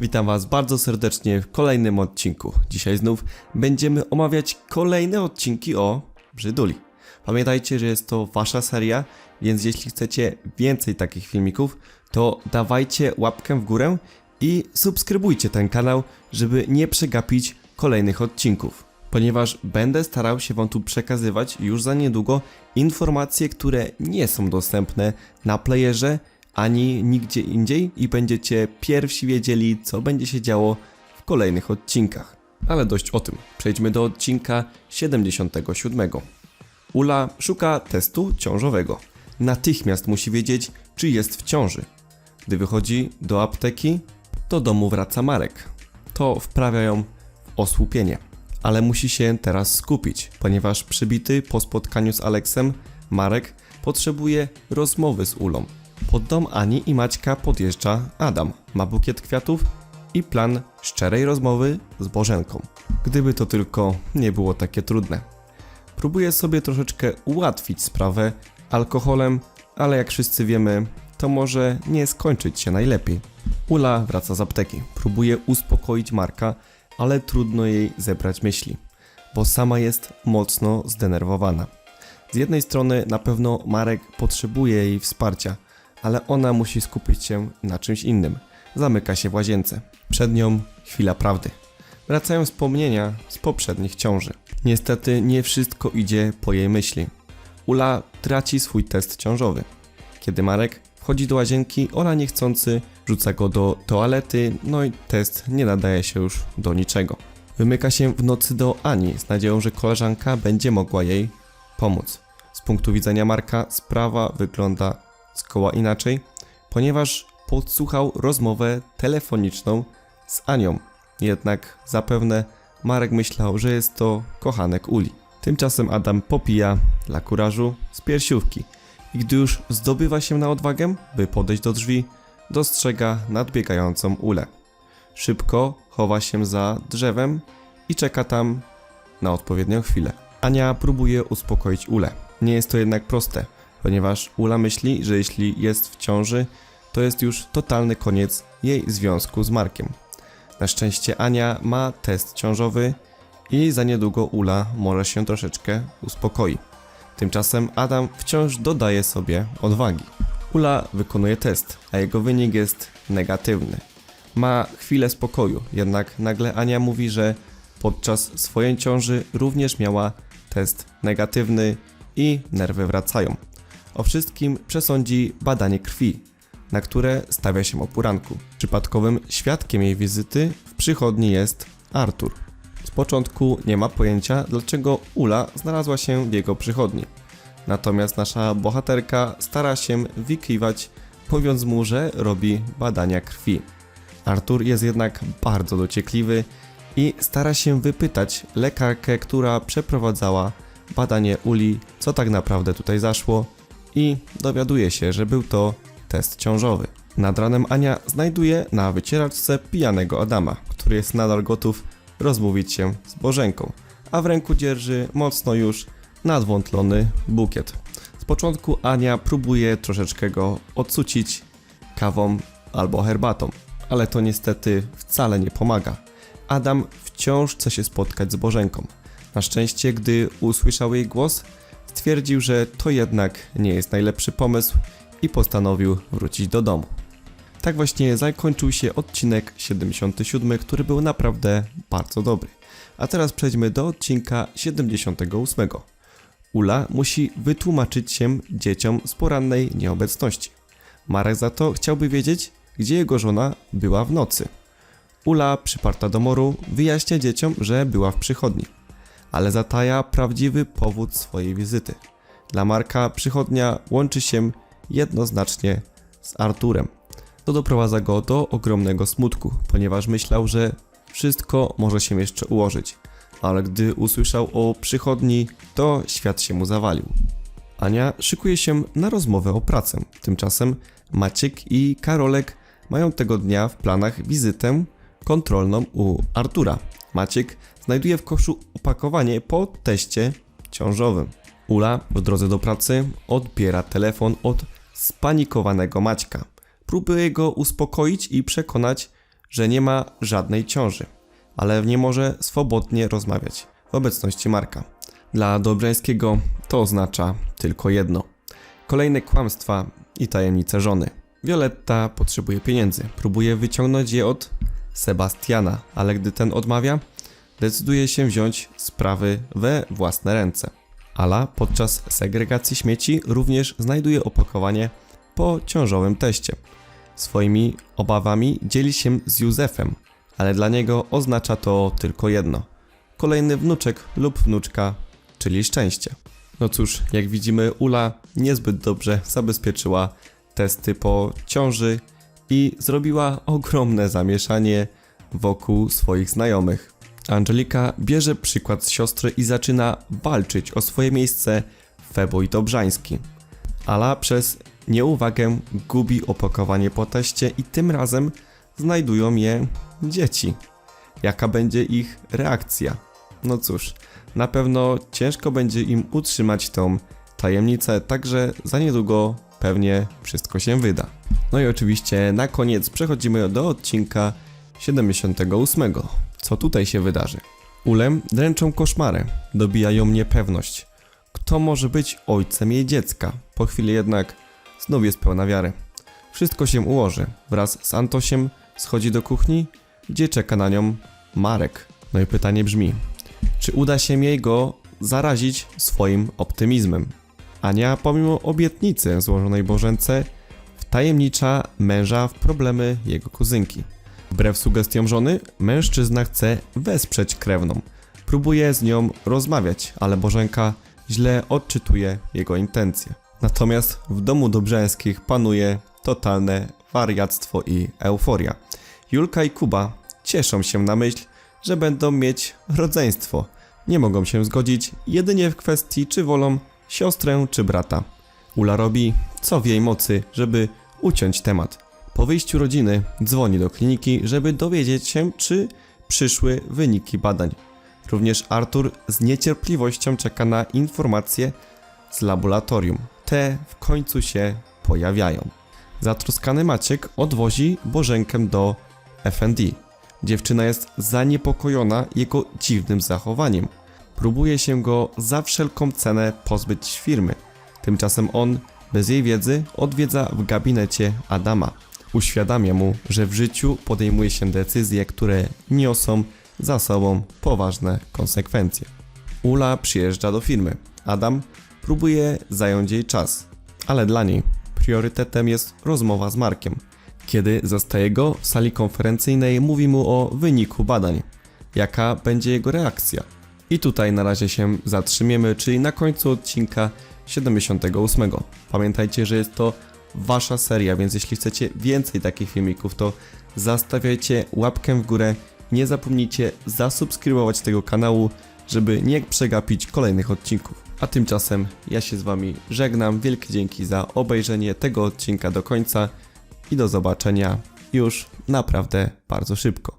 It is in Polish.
Witam Was bardzo serdecznie w kolejnym odcinku. Dzisiaj znów będziemy omawiać kolejne odcinki o Brzyduli. Pamiętajcie, że jest to Wasza seria, więc jeśli chcecie więcej takich filmików, to dawajcie łapkę w górę i subskrybujcie ten kanał, żeby nie przegapić kolejnych odcinków. Ponieważ będę starał się Wam tu przekazywać już za niedługo informacje, które nie są dostępne na playerze ani nigdzie indziej i będziecie pierwsi wiedzieli, co będzie się działo w kolejnych odcinkach. Ale dość o tym. Przejdźmy do odcinka 77. Ula szuka testu ciążowego. Natychmiast musi wiedzieć, czy jest w ciąży. Gdy wychodzi do apteki, do domu wraca Marek. To wprawia ją w osłupienie. Ale musi się teraz skupić, ponieważ przybity po spotkaniu z Aleksem, Marek potrzebuje rozmowy z Ulą. Pod dom Ani i Maćka podjeżdża Adam. Ma bukiet kwiatów i plan szczerej rozmowy z Bożenką. Gdyby to tylko nie było takie trudne. Próbuje sobie troszeczkę ułatwić sprawę alkoholem, ale jak wszyscy wiemy, to może nie skończyć się najlepiej. Ula wraca z apteki. Próbuje uspokoić Marka, ale trudno jej zebrać myśli, bo sama jest mocno zdenerwowana. Z jednej strony na pewno Marek potrzebuje jej wsparcia, ale ona musi skupić się na czymś innym. Zamyka się w łazience. Przed nią chwila prawdy. Wracają wspomnienia z poprzednich ciąży. Niestety nie wszystko idzie po jej myśli. Ula traci swój test ciążowy. Kiedy Marek wchodzi do łazienki, ona niechcący rzuca go do toalety, no i test nie nadaje się już do niczego. Wymyka się w nocy do Ani z nadzieją, że koleżanka będzie mogła jej pomóc. Z punktu widzenia Marka sprawa wygląda zgoła inaczej, ponieważ podsłuchał rozmowę telefoniczną z Anią. Jednak zapewne Marek myślał, że jest to kochanek Uli. Tymczasem Adam popija dla kurażu z piersiówki i gdy już zdobywa się na odwagę, by podejść do drzwi, dostrzega nadbiegającą Ulę. Szybko chowa się za drzewem i czeka tam na odpowiednią chwilę. Ania próbuje uspokoić Ulę. Nie jest to jednak proste, ponieważ Ula myśli, że jeśli jest w ciąży, to jest już totalny koniec jej związku z Markiem. Na szczęście Ania ma test ciążowy i za niedługo Ula może się troszeczkę uspokoi. Tymczasem Adam wciąż dodaje sobie odwagi. Ula wykonuje test, a jego wynik jest negatywny. Ma chwilę spokoju, jednak nagle Ania mówi, że podczas swojej ciąży również miała test negatywny i nerwy wracają. O wszystkim przesądzi badanie krwi, na które stawia się o poranku. Przypadkowym świadkiem jej wizyty w przychodni jest Artur. Z początku nie ma pojęcia, dlaczego Ula znalazła się w jego przychodni. Natomiast nasza bohaterka stara się wykiwać, mówiąc mu, że robi badania krwi. Artur jest jednak bardzo dociekliwy i stara się wypytać lekarkę, która przeprowadzała badanie Uli, co tak naprawdę tutaj zaszło i dowiaduje się, że był to test ciążowy. Nad ranem Ania znajduje na wycieraczce pijanego Adama, który jest nadal gotów rozmówić się z Bożenką, a w ręku dzierży mocno już nadwątlony bukiet. Z początku Ania próbuje troszeczkę go odsucić kawą albo herbatą, ale to niestety wcale nie pomaga. Adam wciąż chce się spotkać z Bożenką. Na szczęście, gdy usłyszał jej głos, stwierdził, że to jednak nie jest najlepszy pomysł i postanowił wrócić do domu. Tak właśnie zakończył się odcinek 77, który był naprawdę bardzo dobry. A teraz przejdźmy do odcinka 78. Ula musi wytłumaczyć się dzieciom z porannej nieobecności. Marek za to chciałby wiedzieć, gdzie jego żona była w nocy. Ula, przyparta do moru, wyjaśnia dzieciom, że była w przychodni, ale zataja prawdziwy powód swojej wizyty. Dla Marka przychodnia łączy się jednoznacznie z Arturem. To doprowadza go do ogromnego smutku, ponieważ myślał, że wszystko może się jeszcze ułożyć, ale gdy usłyszał o przychodni, to świat się mu zawalił. Ania szykuje się na rozmowę o pracę. Tymczasem Maciek i Karolek mają tego dnia w planach wizytę kontrolną u Artura. Maciek znajduje w koszu opakowanie po teście ciążowym. Ula w drodze do pracy odbiera telefon od spanikowanego Maćka. Próbuje go uspokoić i przekonać, że nie ma żadnej ciąży, ale nie może swobodnie rozmawiać w obecności Marka. Dla Dobrzańskiego to oznacza tylko jedno. Kolejne kłamstwa i tajemnice żony. Violetta potrzebuje pieniędzy, próbuje wyciągnąć je od Sebastiana, ale gdy ten odmawia, decyduje się wziąć sprawy we własne ręce. Ala podczas segregacji śmieci również znajduje opakowanie po ciążowym teście. Swoimi obawami dzieli się z Józefem, ale dla niego oznacza to tylko jedno: kolejny wnuczek lub wnuczka, czyli szczęście. No cóż, jak widzimy, Ula niezbyt dobrze zabezpieczyła testy po ciąży i zrobiła ogromne zamieszanie wokół swoich znajomych. Angelika bierze przykład z siostry i zaczyna walczyć o swoje miejsce w Feboj Dobrzański. Ala przez nieuwagę gubi opakowanie po teście i tym razem znajdują je dzieci. Jaka będzie ich reakcja? No cóż, na pewno ciężko będzie im utrzymać tą tajemnicę, także za niedługo pewnie wszystko się wyda. No i oczywiście na koniec przechodzimy do odcinka 78. Co tutaj się wydarzy? Ulem dręczą koszmary, dobijają niepewność. Kto może być ojcem jej dziecka? Po chwili jednak znów jest pełna wiary. Wszystko się ułoży. Wraz z Antosiem schodzi do kuchni, gdzie czeka na nią Marek. No i pytanie brzmi, czy uda się jej go zarazić swoim optymizmem? Ania, pomimo obietnicy złożonej Bożence, wtajemnicza męża w problemy jego kuzynki. Wbrew sugestiom żony, mężczyzna chce wesprzeć krewną. Próbuje z nią rozmawiać, ale Bożenka źle odczytuje jego intencje. Natomiast w domu Dobrzańskich panuje totalne wariactwo i euforia. Julka i Kuba cieszą się na myśl, że będą mieć rodzeństwo. Nie mogą się zgodzić jedynie w kwestii, czy wolą siostrę czy brata. Ula robi co w jej mocy, żeby uciąć temat. Po wyjściu rodziny dzwoni do kliniki, żeby dowiedzieć się, czy przyszły wyniki badań. Również Artur z niecierpliwością czeka na informacje z laboratorium. Te w końcu się pojawiają. Zatroskany Maciek odwozi Bożenkę do FND. Dziewczyna jest zaniepokojona jego dziwnym zachowaniem. Próbuje się go za wszelką cenę pozbyć firmy. Tymczasem on, bez jej wiedzy, odwiedza w gabinecie Adama. Uświadamia mu, że w życiu podejmuje się decyzje, które niosą za sobą poważne konsekwencje. Ula przyjeżdża do firmy. Adam próbuje zająć jej czas, ale dla niej priorytetem jest rozmowa z Markiem. Kiedy zastaje go w sali konferencyjnej, mówi mu o wyniku badań. Jaka będzie jego reakcja? I tutaj na razie się zatrzymiemy, czyli na końcu odcinka 78. Pamiętajcie, że jest to wasza seria, więc jeśli chcecie więcej takich filmików, to zostawiajcie łapkę w górę. Nie zapomnijcie zasubskrybować tego kanału, żeby nie przegapić kolejnych odcinków. A tymczasem ja się z wami żegnam. Wielkie dzięki za obejrzenie tego odcinka do końca i do zobaczenia już naprawdę bardzo szybko.